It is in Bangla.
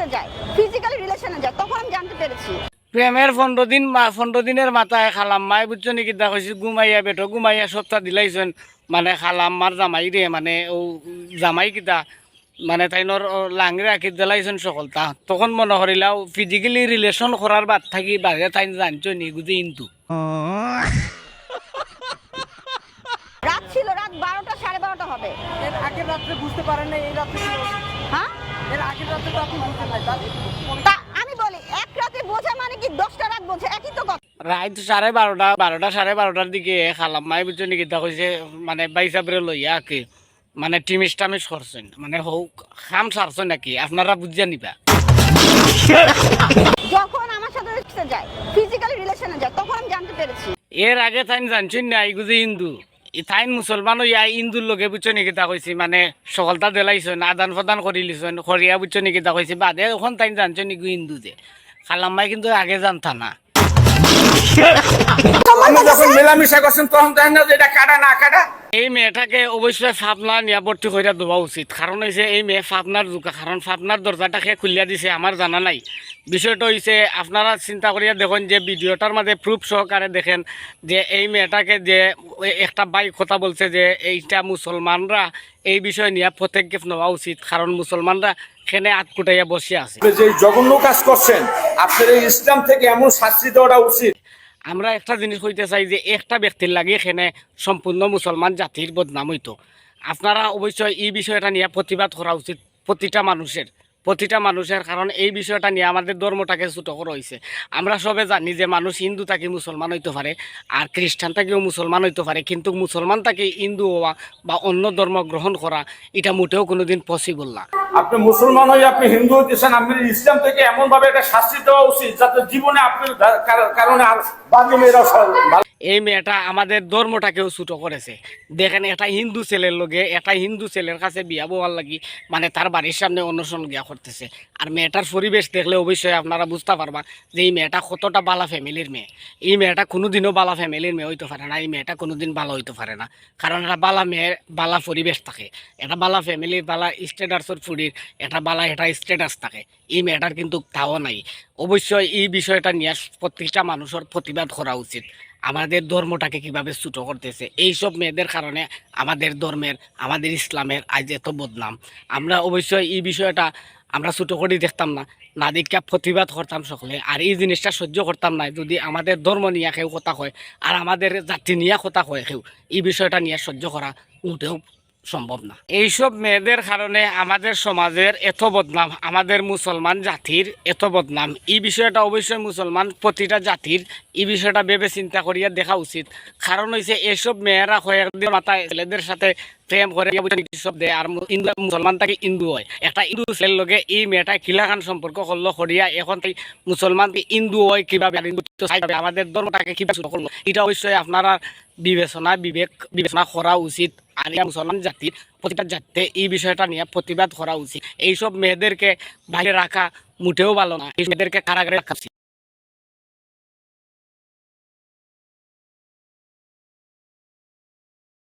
সেক্সে যায় ফিজিক্যালি রিলেশনে যায় তখন আমি জানতে পেরেছি। প্রেমের পনেরো দিন মা- পনেরো দিনের মাথায় খালাম মাই বুঝছ নাকি দা কইছি? ঘুমাইয়া বেটো ঘুমাইয়া সপ্তাহ দিলাইছেন। মানে খালাম মার জামাই রে মানে ও জামাই কিতা? মানে তাইনর লাংরে রাখি দিলাইছেন সকলতা তখন মনে করিলাও ফিজিক্যালি রিলেশন করার বাদ থাকি বাহিরে তাই জানছো নি বুঝি কিন্তু রাত ছিল রাত বারোটা সাড়ে বারোটা হবে। আগের রাত্রে বুঝতে পারেন না এই রাত্রে হ্যাঁ? তো তা আমি বলি এক রাতে বোঝা মানে কি দশটা রাত বোঝে? একই তো কথা। রাত সাড়ে বারোটা বারোটা সাড়ে বারোটার দিকে খালাম মাই বুঝছ নাকি? দা কইছে মানে বাইসাবরে লইয়া আকে মানে টিমিস টামিস করছেন। মানে হোক খাম সারছেন নাকি আপনারা বুঝিয়া নিবা। যখন আমার সাথে যায় ফিজিক্যালি রিলেশনে যায় তখন আমি জানতে পেরেছি। এর আগে তাইন জানছেন না ইগুজি হিন্দু। ই মুসলমানও মুসলমান ইয়া ইন্দুর লগে বুঝছ নাকি তা কইছি মানে দেলাইছ দেলাইছেন আদান প্রদান করি লিছেন করিয়া বুঝছ নাকি তা কইছি বাদে ওখান তাই জানছ ইগু ইন্দু যে। খালাম্মাই কিন্তু আগে জানতা না যখন মেলামেশা করছেন তখন জানেন না যে এটা কাটা না কাটা এই মেয়েটাকে অবশ্যই ফাপনা নিয়া ভর্তি কইরা দেওয়া উচিত। কারণ হয়েছে এই মেয়ে ফাপনার জোকা। কারণ ফাপনার দরজাটাকে খুলিয়া দিছে, আমার জানা নাই। বিষয়টা হয়েছে আপনারা চিন্তা করিয়া দেখুন যে ভিডিওটার মাঝে প্রুফ সহকারে দেখেন যে এই মেয়েটাকে যে একটা বাই কথা বলছে যে এইটা মুসলমানরা, এই বিষয় নিয়ে পদক্ষেপ নেওয়া উচিত। কারণ মুসলমানরা খেনে আট কুটাইয়া বসে আছে। যে জঘন্য কাজ করছেন, আপনার এই ইসলাম থেকে এমন শাস্তি দেওয়াটা উচিত। আমরা একটা জিনিস হইতে চাই যে একটা ব্যক্তির লাগে এখানে সম্পূর্ণ মুসলমান জাতির বদনাম হইতো। আপনারা অবশ্যই এই বিষয়টা নিয়ে প্রতিবাদ করা উচিত প্রতিটা মানুষের। প্রতিটা মানুষের, কারণ এই বিষয়টা নিয়ে আমাদের ধর্মটাকে ছোটো করা হয়েছে আমরা সবে জানি যে মানুষ হিন্দু থাকি মুসলমান হইতে পারে, আর খ্রিস্টান থাকিও মুসলমান হইতে পারে, কিন্তু মুসলমান থাকি হিন্দু হওয়া বা অন্য ধর্ম গ্রহণ করা, এটা মোটেও কোনোদিন পসিবল না। আপনি মুসলমান হয়ে আপনি হিন্দু হইতেছেন, আপনি ইসলাম থেকে এমন ভাবে একটা শাস্তি দেওয়া উচিত যাতে জীবনে আপনার কারণে আর ভালো- এই মেয়েটা আমাদের ধর্মটাকেও ছুটো করেছে। দেখেন, এটা হিন্দু ছেলের লোকে একটা হিন্দু ছেলের কাছে বিয়া বোয়ার লাগি মানে তার বাড়ির সামনে অনুসরণ গিয়া করতেছে। আর মেয়েটার পরিবেশ দেখলে অবশ্যই আপনারা বুঝতে পারবা যে এই মেয়েটা কতটা বালা ফ্যামিলির মেয়ে। এই মেয়েটা কোনোদিনও বালা ফ্যামিলির মেয়ে হইতে পারে না, এই মেয়েটা কোনোদিন ভালো হইতে পারে না। কারণ একটা বালা মেয়ের বালা পরিবেশ থাকে। এটা বালা ফ্যামিলির বালা স্ট্যাটাসের ফুডির এটা বালা, এটা স্ট্যাটাস থাকে। এই মেয়েটার কিন্তু তাও নাই। অবশ্যই এই বিষয়টা নিয়ে প্রত্যেকটা মানুষের প্রতিবাদ করা উচিত। আমাদের ধর্মটাকে কীভাবে ছুটো করতেছে, এইসব মেয়েদের কারণে আমাদের ধর্মের, আমাদের ইসলামের আজ এত বদনাম। আমরা অবশ্যই এই বিষয়টা আমরা ছুটো করে দেখতাম না না প্রতিবাদ করতাম সকলে, আর এই জিনিসটা সহ্য করতাম না, যদি আমাদের ধর্ম নিয়ে কেউ কথা হয় আর আমাদের জাতি নিয়ে কথা হয় কেউ, এই বিষয়টা নিয়ে সহ্য করা মোটেও সম্ভব না। এইসব মেয়েদের কারণে আমাদের সমাজের এত বদনাম, আমাদের মুসলমান জাতির এত বদনাম। এই বিষয়টা অবশ্যই মুসলমান প্রতিটা জাতির এই বিষয়টা ভেবে চিন্তা করিয়া দেখা উচিত। কারণ হয়েছে এসব মেয়েরা কয়েকদিন মাথায় ছেলেদের সাথে প্রেম করে সব দেয় আর হিন্দু মুসলমান তাকে হিন্দু হয়। একটা হিন্দু ছেলের লগে এই মেয়েটা কিলাখান সম্পর্ক করল করিয়া এখন তাই মুসলমান হয় কীভাবে আমাদের ধর্মটাকে কীভাবে করল এটা অবশ্যই আপনারা বিবেচনা, বিবেক, বিবেচনা করা উচিত। আর মুসলমান জাতির প্রতিটা জাতিতে এই বিষয়টা নিয়ে প্রতিবাদ করা উচিত। এইসব মেয়েদেরকে বাইরে রাখা মোটেও ভালো না। এই মেয়েদেরকে কারাগারে রাখা উচিত।